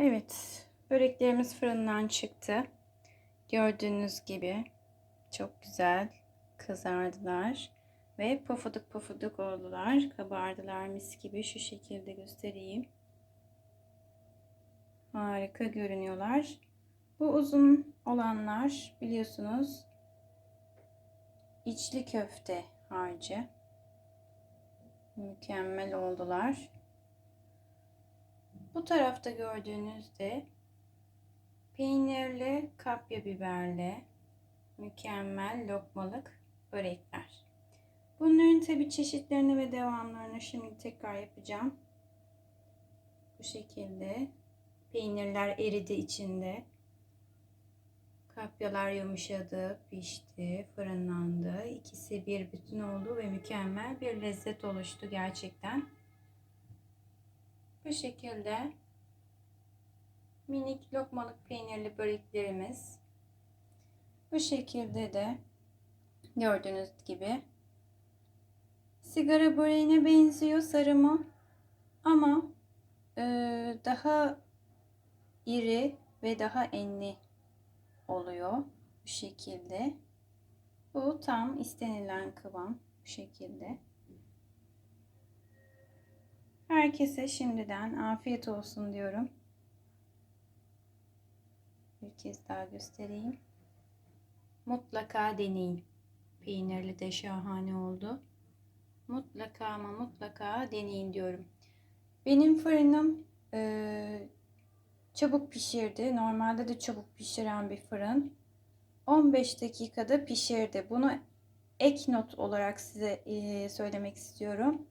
Evet, böreklerimiz fırından çıktı. Gördüğünüz gibi çok güzel kızardılar ve pofuduk pofuduk oldular. Kabardılar mis gibi şu şekilde göstereyim. Harika görünüyorlar. Bu uzun olanlar biliyorsunuz içli köfte harcı. Mükemmel oldular. Bu tarafta gördüğünüzde peynirli kapya biberli mükemmel lokmalık börekler. Bunların tabi çeşitlerini ve devamlarını şimdi tekrar yapacağım. Bu şekilde peynirler eridi içinde. Kapyalar yumuşadı, pişti, fırınlandı. İkisi bir bütün oldu ve mükemmel bir lezzet oluştu gerçekten. Bu şekilde minik lokmalık peynirli böreklerimiz. Bu şekilde de gördüğünüz gibi sigara böreğine benziyor sarımı ama e, daha iri ve daha enli oluyor bu şekilde. Bu tam istenilen kıvam bu şekilde. Herkese şimdiden afiyet olsun diyorum. Bir kez daha göstereyim. Mutlaka deneyin. Peynirli de şahane oldu. Mutlaka ama mutlaka deneyin diyorum. Benim fırınım e, çabuk pişirdi. Normalde de çabuk pişiren bir fırın. 15 dakikada pişirdi. Bunu ek not olarak size e, söylemek istiyorum.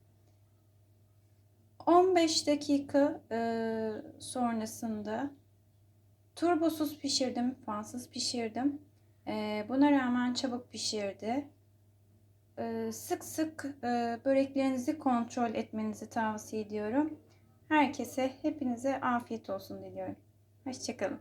15 dakika e, sonrasında turbosuz pişirdim, fansız pişirdim. E, buna rağmen çabuk pişirdi. E, sık sık e, böreklerinizi kontrol etmenizi tavsiye ediyorum. Herkese, hepinize afiyet olsun diliyorum. Hoşçakalın.